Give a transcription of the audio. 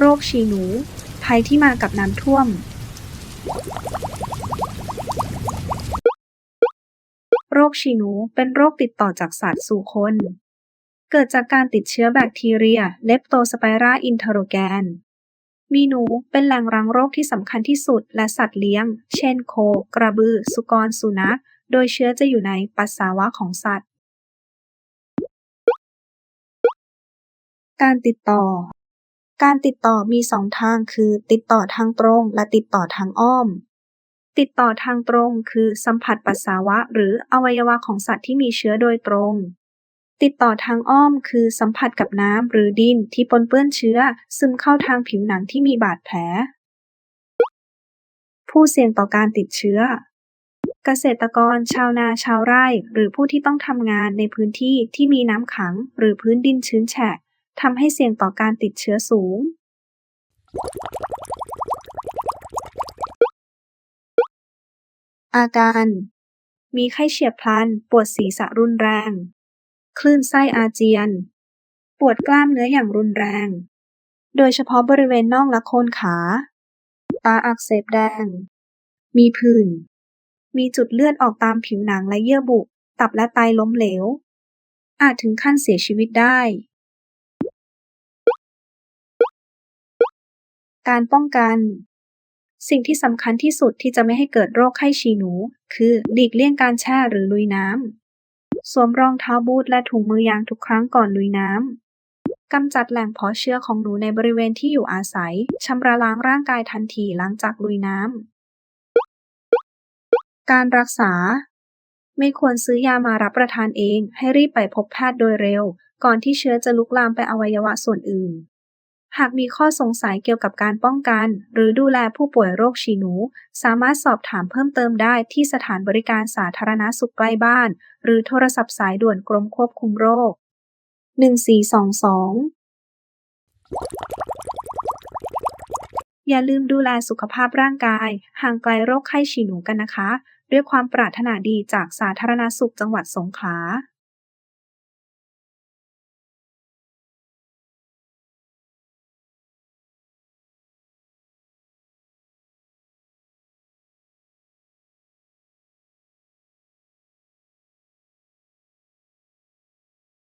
โรคฉี่หนู ภัยที่มากับน้ำท่วม โรคฉี่หนูเป็นโรคติดต่อจากสัตว์สู่คน เกิดจากการติดเชื้อแบคทีเรียเลปโตสไปราอินเทโรแกน มีหนูเป็นแหล่งรังโรคที่สำคัญที่สุดและสัตว์เลี้ยง เช่นโค กระบือ สุกร สุนัข โดยเชื้อจะอยู่ในปัสสาวะของสัตว์ การติดต่อ การติดต่อมีสองทางคือ ติดต่อทางตรง และติดต่อทางอ้อม ติดต่อทางตรงคือสัมผัสปัสสาวะ หรืออวัยวะของสัตว์ที่มีเชื้อโดยตรง ติดต่อทางอ้อมคือสัมผัสกับน้ำหรือดินที่ปนเปื้อนเชื้อ ซึมเข้าทางผิวหนังที่มีบาดแผล ผู้เสี่ยงต่อการติดเชื้อ เกษตรกร ชาวนาชาวไร่ หรือผู้ที่ต้องทำงานในพื้นที่ที่มีน้ำขัง หรือพื้นดินชื้นแฉะ ทำให้เสี่ยงต่อการติดเชื้อสูง อาการ มีไข้เฉียบพลัน ปวดศีรษะรุนแรง คลื่นไส้อาเจียน ปวดกล้ามเนื้ออย่างรุนแรง โดยเฉพาะบริเวณน่องและโคนขา ตาอักเสบแดง มีผื่น มีจุดเลือดออกตามผิวหนังและเยื่อบุ ตับและไตล้มเหลว อาจถึงขั้นเสียชีวิตได้ การป้องกัน สิ่งที่สำคัญที่สุดที่จะไม่ให้เกิดโรคไข้ฉี่หนู คือหลีกเลี่ยงการแช่หรือลุยน้ำ สวมรองเท้าบูทและถุงมือยางทุกครั้งก่อนลุยน้ำ กำจัดแหล่งเพาะเชื้อของหนูในบริเวณที่อยู่อาศัย ชำระล้างร่างกายทันทีหลังจากลุยน้ำ การรักษา ไม่ควรซื้อยามารับประทานเอง ให้รีบไปพบแพทย์โดยเร็ว ก่อนที่เชื้อจะลุกลามไปอวัยวะส่วนอื่น หากมีข้อสงสัยเกี่ยวกับการป้องกัน หรือดูแลผู้ป่วยโรคฉี่หนู สามารถสอบถามเพิ่มเติมได้ที่สถานบริการสาธารณสุขใกล้บ้าน หรือโทรศัพท์สายด่วนกรมควบคุมโรค 1422 อย่าลืมดูแลสุขภาพร่างกาย ห่างไกลโรคไข้ฉี่หนูกันนะคะ ด้วยความปรารถนาดีจากสาธารณสุขจังหวัดสงขลา